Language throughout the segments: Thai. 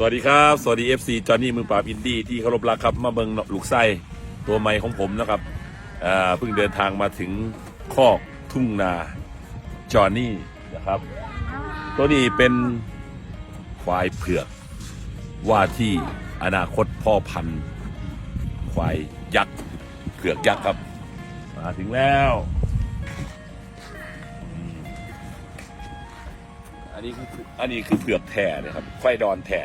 สวัสดีครับ สวัสดี FC จอห์นนี่มือปราบอินดี้ที่เคารพรักครับ มาเบิงลูกไส้ตัวใหม่ของผมนะครับอ่าเพิ่งเดินทางมาถึงคอกทุ่งนาจอห์นนี่นะครับ ตัวนี้เป็นควายเผือก ว่าที่อนาคตพ่อพันธุ์ควายยักษ์เผือกยักษ์ครับ มาถึงแล้วอืมอันนี้คืออันนี้คือเผือกแท่นะครับควายดอนแท่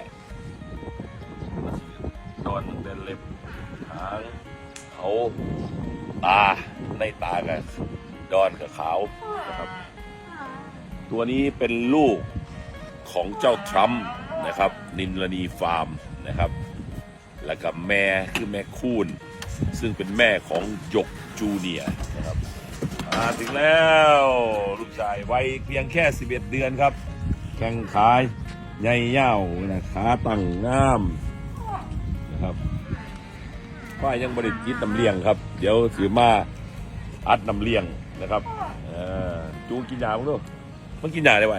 เขาตาในตากับดอนกับขาวนะครับ ตัวนี้เป็นลูกของเจ้าทรัมป์นะครับ นินลนีฟาร์มนะครับ แล้วก็แม่คือแม่คูนซึ่งเป็นแม่ของหยกจูเนียนะครับมาถึงแล้วลูกชายวัยเพียงแค่ 11 เดือนครับ แข้งขายใหญ่เย่านะขาตั้งงามนะครับ ป้ายังบริจิตน้ำเลี้ยงครับ เดี๋ยวถือมาอัดน้ำเลี้ยงนะครับเออจูกินยามั้งดูมันกินยาได้ไหม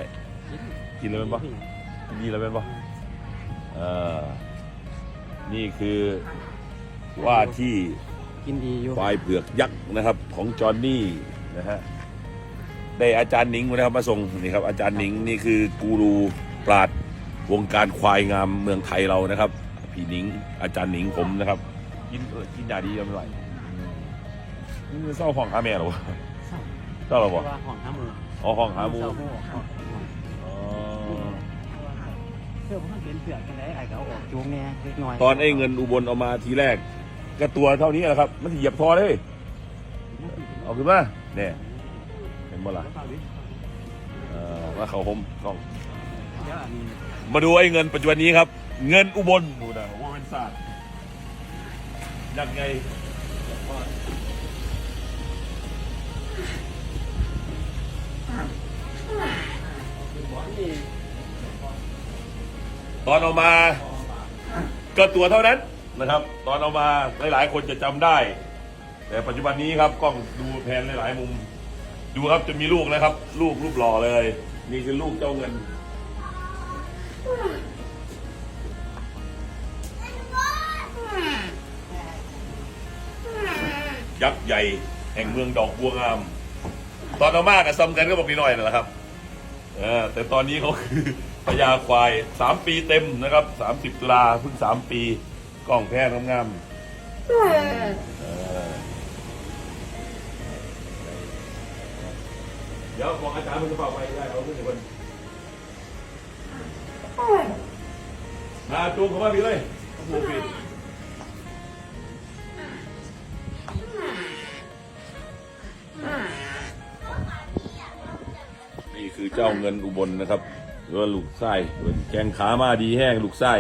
กินแล้วเป็นปะกินดีแล้วเป็นปะเออนี่คือว่าที่กินดีอยู่ควายเผือกยักษ์นะครับ ของจอห์นนี่นะฮะได้อาจารย์หนิงมานะครับมาส่งนี่ครับอาจารย์หนิงนี่คือกูรูปราดวงการควายงามเมืองไทยเรานะครับ พี่หนิงอาจารย์หนิงผมนะครับ กินเออกินยาดีกันไม่ไหวนี่มันเศร้าห้องหาแม่เหรอวะเศร้าเหรอเพวะราะว่าห้องห้ามืออ๋อห้องหาหมูเศร้ห้องห้องอ๋อเพื่อมันเป็นเผือกกันได้ไอ้เขาออกจูงแน่เล็กน้อยตอนไอ้เงินอุบลเอามาทีแรก ก็ตัวเท่านี้แหละครับ มันเหยียบคอเลยเอาขึ้นมาเนี่ยเห็นบ่ล่ะเอ่อมาเขาผมกล้องเดี๋ยวอันนี้มาดูไอ้เงินปัจจุบันนี้ครับ เงินอุบลดูนะว่าเป็นศาสตร์ ยังไงตอนเอามา ก็ตัวเท่านั้นนะครับ ตอนเอามาหลายๆ คนจะจำได้ แต่ปัจจุบันนี้ครับกล้องดูแผนหลายๆมุม ดูครับจะมีลูกนะครับ ลูกรูปหล่อเลย นี่คือลูกเจ้าเงิน ยักษ์ใหญ่แห่งเมืองดอกบัวงาม ตอนเอามากับซ้ำกันก็บอกนิดหน่อยนั่นแหละครับเออแต่ตอนนี้เขาคือพญาควายสามปีเต็มนะครับสามสิบตุลาเพิ่งสามปีกล้องแพ้งามๆเออเดี๋ยวบอกอาจารย์มันจะเป่าไปได้เอาขึ้นเดี๋ยวมันมาจูงเข้ามาพี่เลยโอ้โหปิด คือเจ้าเงินอุบลนะครับ หรือว่าลูกไส้เป็นแกงขามาดีแห้งลูกไส้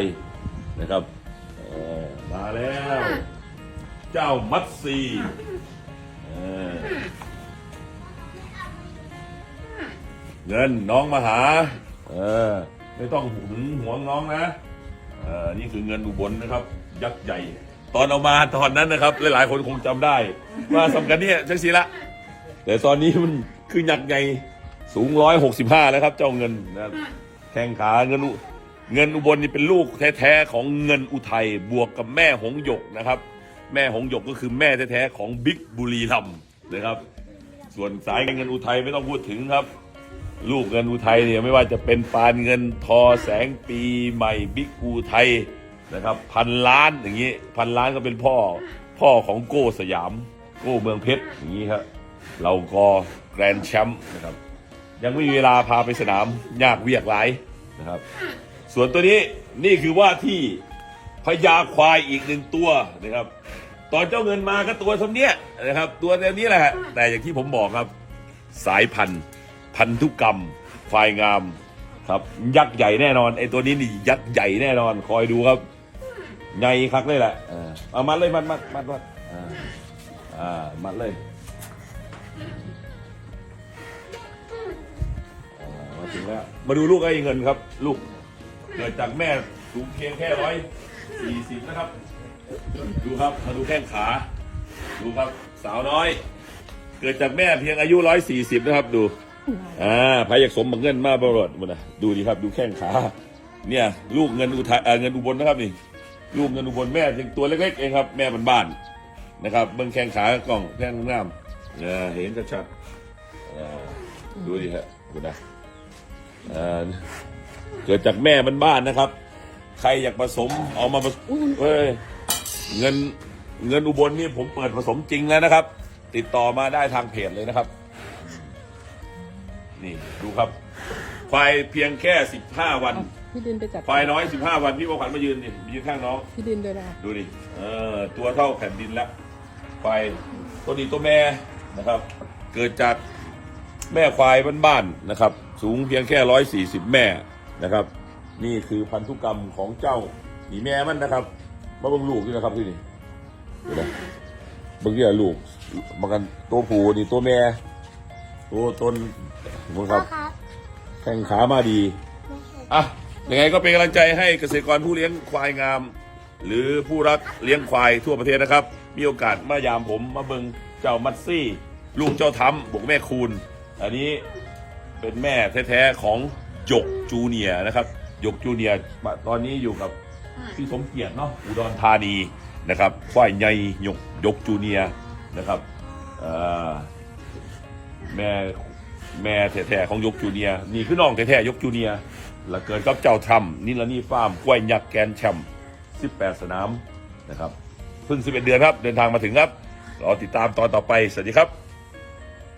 นะครับมาแล้ว เจ้ามัดซีเงินน้องมาหา เออ ไม่ต้องหึงหวงน้องนะเออนี่คือเงินอุบลนะครับ ยักษ์ใหญ่ ตอนเอามาตอนนั้นนะครับ หลายๆคนคงจำได้ ว่าสำคัญเนี่ยจังสีละ แต่ตอนนี้มันคือยักษ์ใหญ่ สูงร้อยหกสิบห้าแล้วครับ เจ้าเงินนะแข้งขาเงินอุเงินอุบลนี่เป็นลูกแท้ๆของเงินอุทัยบวกกับแม่หงหยกนะครับ แม่หงหยกก็คือแม่แท้ๆของบิ๊กบุรีรัมนะครับ ส่วนสายเงินอุทัยไม่ต้องพูดถึงครับ ลูกเงินอุทัยเนี่ยไม่ว่าจะเป็นปานเงินทอแสงปีใหม่บิ๊กอุทัยนะครับพันล้านอย่างนี้พันล้านก็เป็นพ่อพ่อของโก้สยาม โก้เมืองเพชรอย่างนี้ครับเราก็แกรนด์แชมป์นะครับ ยังไม่มีเวลาพาไปสนามยากเวียกหลายนะครับ ส่วนตัวนี้นี่คือว่าที่พญาควายอีกหนึ่งตัวนะครับ ตอนเจ้าเงินมาก็ตัวทำเนี้ยนะครับ ตัวแบบนี้แหละแต่อย่างที่ผมบอกครับ สายพันธุ์ พันธุกรรมควายงามครับ ยักษ์ใหญ่แน่นอนไอ้ตัวนี้นี่ยักษ์ใหญ่แน่นอน คอยดูครับใหญ่คักเลยแหละเอามัดเลยมัดมัดมัดมัดอ่ามัดเลย ถึงแล้ว มาดูลูกไอ้เงินครับ ลูกเกิดจากแม่สูงเพียงแค่ร้อยสี่สิบนะครับ ดูครับมาดูแข้งขา ดูครับสาวน้อย เกิดจากแม่เพียงอายุร้อยสี่สิบนะครับดูอ่าพายากสมบังเงินมาบรอดมันนะดูดีครับดูแข้งขา เนี่ยลูกเงินอุทัยเออเงินอุบลนะครับนี่ลูกเงินอุบลแม่ยังตัวเล็กๆเองครับ แม่บ้านๆนะครับเบิ้งแข้งขากล้องแข้งน้ำเนี่ยเห็นชัดๆเออดูดิฮะดูนะ เอ่อเกิดจากแม่บ้านๆนะครับ ใครอยากผสมเอามาผสมเฮ้ยเงินเงินอุบลนี่ผมเปิดผสมจริงแล้วนะครับ ติดต่อมาได้ทางเพจเลยนะครับ นี่ดูครับควายเพียงแค่สิบห้าวัน พี่ดินไปจัดควายน้อยสิบห้าวันพี่ประขวัญมายืนนี่ยืนข้างน้อง พี่ดินด้วยนะดูดิเออตัวเท่าแผ่นดินแล้วควายตัวนี้ตัวแม่นะครับ เกิดจาก แม่ควายบ้านๆนะครับ สูงเพียงแค่ร้อยสี่สิบแม่นะครับ นี่คือพันธุกรรมของเจ้าหนีแม่มันนะครับ มาเบิ่งลูกด้วยนะครับที่นี่ดูนะเบิ่งที่ลูกมากันตัวผู้นี่ตัวแม่ตัวตนนะครับแข่งขามาดีอะยังไงก็เป็นกำลังใจให้เกษตรกรผู้เลี้ยงควายงาม หรือผู้รักเลี้ยงควายทั่วประเทศนะครับ มีโอกาสมายามผมมาเบิงเจ้ามัตซี่ ลูกเจ้าทำบอกแม่คูณ อันนี้เป็นแม่แท้ๆของหยกจูเนียร์นะครับหยกจูเนียร์ตอนนี้อยู่กับพี่สมเกียรติเนาะอุดรธานีนะครับควายใหญ่หยกหยกจูเนียร์นะครับเอ่อแม่แม่แท้ๆของยกจูเนียร์นี่คือน้องแท้ๆยกจูเนียร์แล้วเกิดกับเจ้าทำนี่ละนี่ฟาร์มกล้วยยักษ์แกรนด์แชมป์18 สนามนะครับเพิ่ง 11 เดือนครับ เดินทางมาถึงครับ รอติดตามตอนต่อไป สวัสดีครับ